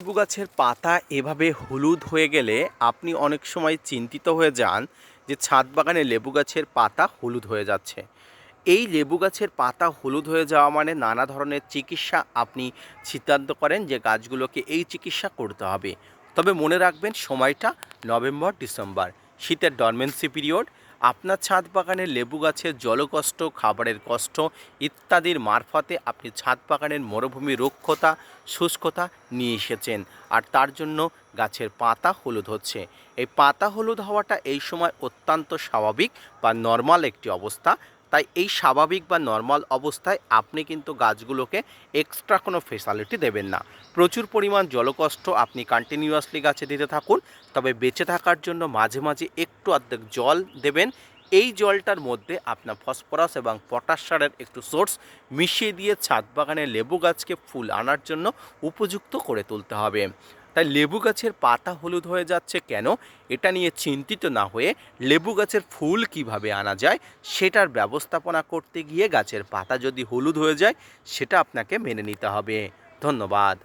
লেবু গাছের পাতা এভাবে হলুদ হয়ে গেলে আপনি অনেক সময় চিন্তিত হয়ে যান যে ছাদ বাগানে লেবু গাছের পাতা হলুদ হয়ে যাচ্ছে। এই লেবু গাছের পাতা হলুদ হয়ে যাওয়া মানে নানা ধরনের চিকিৎসা আপনি সিদ্ধান্ত করেন যে গাছগুলোকে এই চিকিৎসা করতে হবে। তবে মনে রাখবেন, সময়টা নভেম্বর, ডিসেম্বর। শীতের ডরমেন্সি পিরিয়ড আপনার ছাদ বাগানে লেবু গাছের জলকষ্ট, খাবারের কষ্ট ইত্যাদির মারফতে আপনি ছাদ বাগানের মরুভূমি রক্ষতা, শুষ্কতা নিয়ে এসেছেন। আর তার জন্য গাছের পাতা হলুদ হচ্ছে। এই পাতা হলুদ হওয়াটা এই সময় অত্যন্ত স্বাভাবিক বা নর্মাল একটি অবস্থা। তাই এই স্বাভাবিক বা নর্মাল অবস্থায় আপনি কিন্তু গাছগুলোকে এক্সট্রা কোনো ফেসালিটি দেবেন না। প্রচুর পরিমাণ জলকষ্ট আপনি কন্টিনিউয়াসলি গাছে দিতে থাকুন, তবে বেঁচে থাকার জন্য মাঝে মাঝে একটু অর্ধেক জল দেবেন। এই জলটার মধ্যে আপনার ফসফরাস এবং পটাশ সারের একটু সোর্স মিশিয়ে দিয়ে ছাদ বাগানে লেবু গাছকে ফুল আনার জন্য উপযুক্ত করে তুলতে হবে। তাই লেবু গাছের পাতা হলুদ হয়ে যাচ্ছে কেন? এটা নিয়ে চিন্তিত না হয়ে লেবু গাছের ফুল কীভাবে আনা যায় সেটার ব্যবস্থাপনা করতে গিয়ে গাছের পাতা যদি হলুদ হয়ে যায়, সেটা আপনাকে মেনে নিতে হবে। ধন্যবাদ।